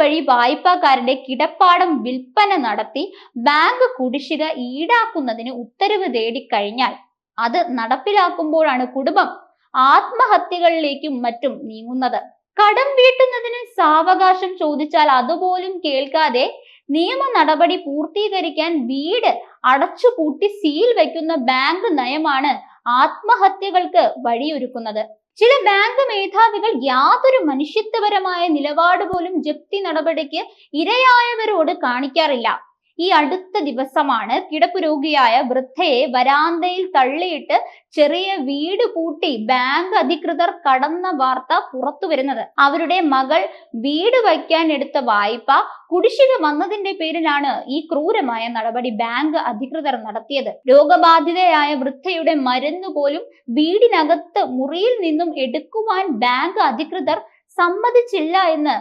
വഴി വായ്പക്കാരുടെ കിടപ്പാടം വിൽപ്പന നടത്തി ബാങ്ക് കുടിശ്ശിക ഈടാക്കുന്നതിന് ഉത്തരവ് തേടിക്കഴിഞ്ഞാൽ അത് നടപ്പിലാക്കുമ്പോഴാണ് കുടുംബം ആത്മഹത്യകളിലേക്കും മറ്റും നീങ്ങുന്നത്. കടം വീട്ടുന്നതിന് സാവകാശം ചോദിച്ചാൽ അതുപോലും കേൾക്കാതെ നിയമ നടപടി പൂർത്തീകരിക്കാൻ വീട് അടച്ചുപൂട്ടി സീൽ വയ്ക്കുന്ന ബാങ്ക് നയമാണ് ആത്മഹത്യകൾക്ക് വഴിയൊരുക്കുന്നത്. ചില ബാങ്ക് മേധാവികൾ യാതൊരു മനുഷ്യത്വപരമായ നിലപാട് പോലും ജപ്തി നടപടിക്ക് ഇരയായവരോട് കാണിക്കാറില്ല. ഈ അടുത്ത ദിവസമാണ് കിടപ്പ് രോഗിയായ വൃദ്ധയെ വരാന്തയിൽ തള്ളിയിട്ട് ചെറിയ വീട് പൂട്ടി ബാങ്ക് അധികൃതർ കടന്ന വാർത്ത പുറത്തു വരുന്നത്. അവരുടെ മകൾ വീട് വയ്ക്കാൻ എടുത്ത വായ്പ കുടിശ്ശിക വന്നതിന്റെ പേരിലാണ് ഈ ക്രൂരമായ നടപടി ബാങ്ക് അധികൃതർ നടത്തിയത്. രോഗബാധിതയായ വൃദ്ധയുടെ മരുന്ന് പോലും വീടിനകത്ത് മുറിയിൽ നിന്നും എടുക്കുവാൻ ബാങ്ക് അധികൃതർ സമ്മതിച്ചില്ല എന്ന്